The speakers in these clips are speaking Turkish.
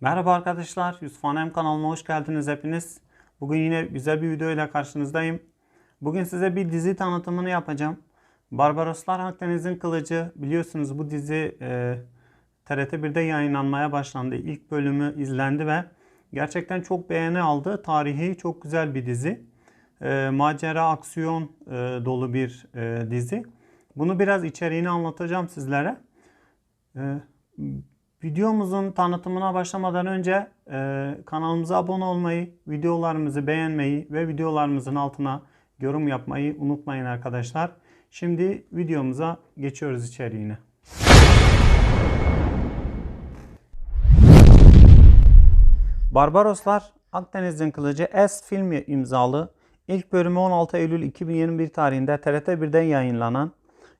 Merhaba arkadaşlar, Yusuf Hanem kanalıma hoş geldiniz hepiniz. Bugün yine güzel bir video ile karşınızdayım. Bugün size bir dizi tanıtımını yapacağım. Barbaroslar Akdeniz'in Kılıcı. Biliyorsunuz bu dizi e, TRT 1'de yayınlanmaya başlandı. İlk bölümü izlendi ve gerçekten çok beğeni aldı. Tarihi çok güzel bir dizi. E, macera, aksiyon e, dolu bir e, dizi. Bunu biraz içeriğini anlatacağım sizlere. E, Videomuzun tanıtımına başlamadan önce e, kanalımıza abone olmayı, videolarımızı beğenmeyi ve videolarımızın altına yorum yapmayı unutmayın arkadaşlar. Şimdi videomuza geçiyoruz içeriğine. Barbaroslar Akdeniz'in Kılıcı S filmi imzalı ilk bölümü 16 Eylül 2021 tarihinde TRT 1'den yayınlanan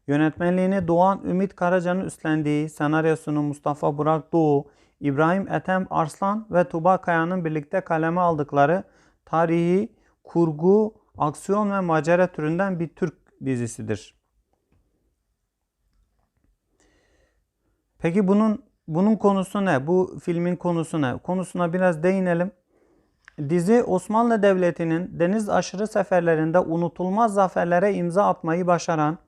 Yönetmenliğini Doğan Ümit Karaca'nın üstlendiği, senaryosunu Mustafa Burak Doğu, İbrahim Ethem Arslan ve Tuba Kaya'nın birlikte kaleme aldıkları tarihi, kurgu, aksiyon ve macera türünden bir Türk dizisidir. Peki bunun bunun konusu ne? Bu filmin konusu ne? Konusuna biraz değinelim. Dizi Osmanlı Devleti'nin deniz aşırı seferlerinde unutulmaz zaferlere imza atmayı başaran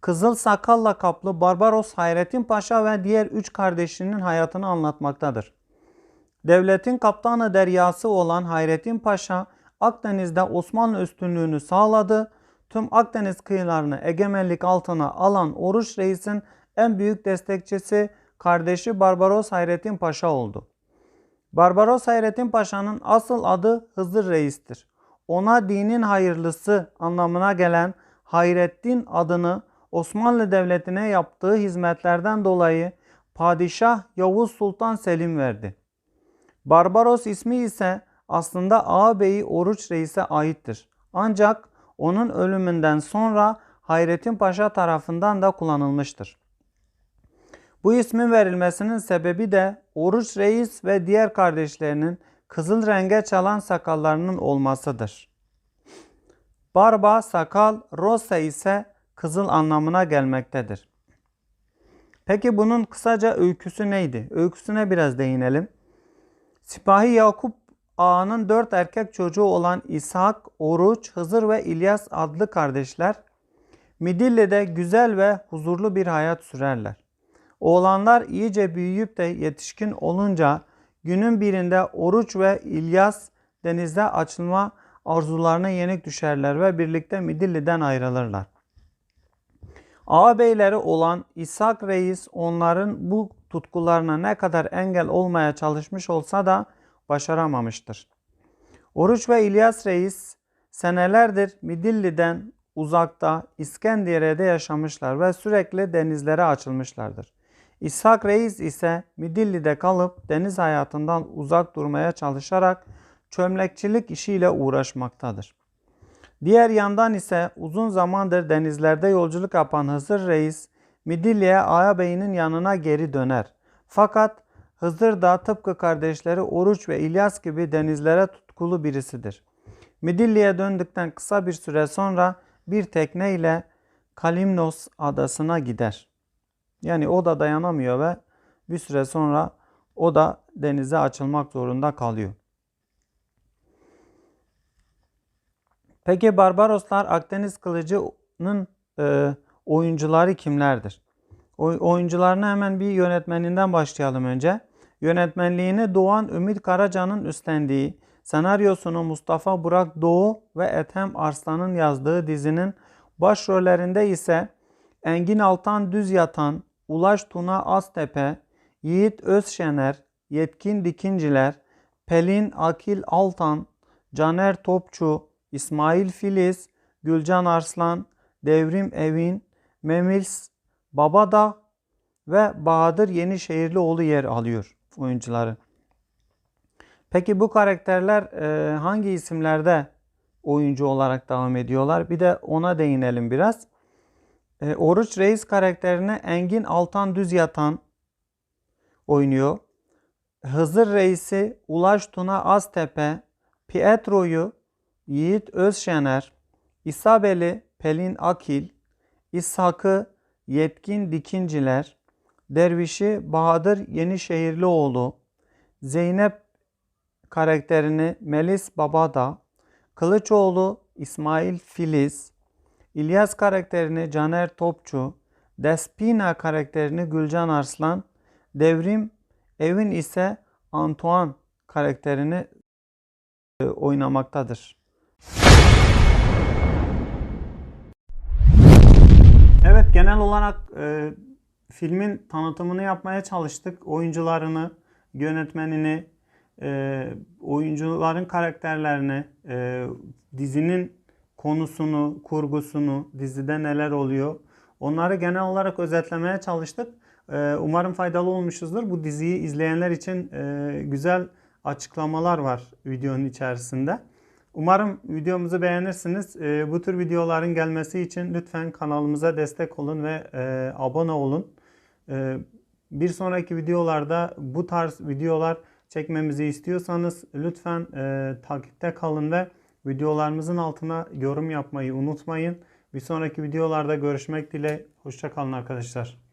Kızıl sakalla kaplı Barbaros Hayrettin Paşa ve diğer üç kardeşinin hayatını anlatmaktadır. Devletin kaptanı deryası olan Hayrettin Paşa Akdeniz'de Osmanlı üstünlüğünü sağladı. Tüm Akdeniz kıyılarını egemenlik altına alan Oruç Reis'in en büyük destekçisi kardeşi Barbaros Hayrettin Paşa oldu. Barbaros Hayrettin Paşa'nın asıl adı Hızır Reis'tir. Ona dinin hayırlısı anlamına gelen Hayrettin adını Osmanlı Devleti'ne yaptığı hizmetlerden dolayı Padişah Yavuz Sultan Selim verdi. Barbaros ismi ise aslında ağabeyi Oruç Reis'e aittir. Ancak onun ölümünden sonra Hayrettin Paşa tarafından da kullanılmıştır. Bu ismin verilmesinin sebebi de Oruç Reis ve diğer kardeşlerinin kızıl renge çalan sakallarının olmasıdır. Barba, sakal, rosa ise kızıl anlamına gelmektedir. Peki bunun kısaca öyküsü neydi? Öyküsüne biraz değinelim. Sipahi Yakup Ağa'nın dört erkek çocuğu olan İshak, Oruç, Hızır ve İlyas adlı kardeşler Midilli'de güzel ve huzurlu bir hayat sürerler. Oğlanlar iyice büyüyüp de yetişkin olunca günün birinde Oruç ve İlyas denizde açılma arzularına yenik düşerler ve birlikte Midilli'den ayrılırlar. Ağabeyleri olan İshak Reis onların bu tutkularına ne kadar engel olmaya çalışmış olsa da başaramamıştır. Oruç ve İlyas Reis senelerdir Midilli'den uzakta İskenderiye'de yaşamışlar ve sürekli denizlere açılmışlardır. İshak Reis ise Midilli'de kalıp deniz hayatından uzak durmaya çalışarak çömlekçilik işiyle uğraşmaktadır. Diğer yandan ise uzun zamandır denizlerde yolculuk yapan Hızır Reis Midilli'ye ağabeyinin yanına geri döner. Fakat Hızır da tıpkı kardeşleri Oruç ve İlyas gibi denizlere tutkulu birisidir. Midilli'ye döndükten kısa bir süre sonra bir tekne ile Kalimnos adasına gider. Yani o da dayanamıyor ve bir süre sonra o da denize açılmak zorunda kalıyor. Peki Barbaroslar Akdeniz Kılıcı'nın e, oyuncuları kimlerdir? O, oyuncularını hemen bir yönetmeninden başlayalım önce. Yönetmenliğini Doğan Ümit Karaca'nın üstlendiği, senaryosunu Mustafa Burak Doğu ve Ethem Arslan'ın yazdığı dizinin başrollerinde ise Engin Altan Düz Yatan, Ulaş Tuna Aztepe, Yiğit Özşener, Yetkin Dikinciler, Pelin Akil Altan, Caner Topçu, İsmail Filiz, Gülcan Arslan, Devrim Evin, Memils Babada ve Bahadır Yenişehirlioğlu yer alıyor oyuncuları. Peki bu karakterler e, hangi isimlerde oyuncu olarak devam ediyorlar? Bir de ona değinelim biraz. E, Oruç Reis karakterini Engin Altan Düz Yatan oynuyor. Hızır Reis'i Ulaş Tuna Aztepe, Pietro'yu Yiğit Özşener, İsabeli Pelin Akil, İshak'ı Yetkin Dikinciler, Dervişi Bahadır Yenişehirlioğlu, Zeynep karakterini Melis Babada, Kılıçoğlu İsmail Filiz, İlyas karakterini Caner Topçu, Despina karakterini Gülcan Arslan, Devrim Evin ise Antoine karakterini e, oynamaktadır. Genel olarak e, filmin tanıtımını yapmaya çalıştık. Oyuncularını, yönetmenini, e, oyuncuların karakterlerini, e, dizinin konusunu, kurgusunu, dizide neler oluyor onları genel olarak özetlemeye çalıştık. E, umarım faydalı olmuşuzdur. Bu diziyi izleyenler için e, güzel açıklamalar var videonun içerisinde. Umarım videomuzu beğenirsiniz. E, bu tür videoların gelmesi için lütfen kanalımıza destek olun ve e, abone olun. E, bir sonraki videolarda bu tarz videolar çekmemizi istiyorsanız lütfen e, takipte kalın ve videolarımızın altına yorum yapmayı unutmayın. Bir sonraki videolarda görüşmek dileğiyle. Hoşçakalın arkadaşlar.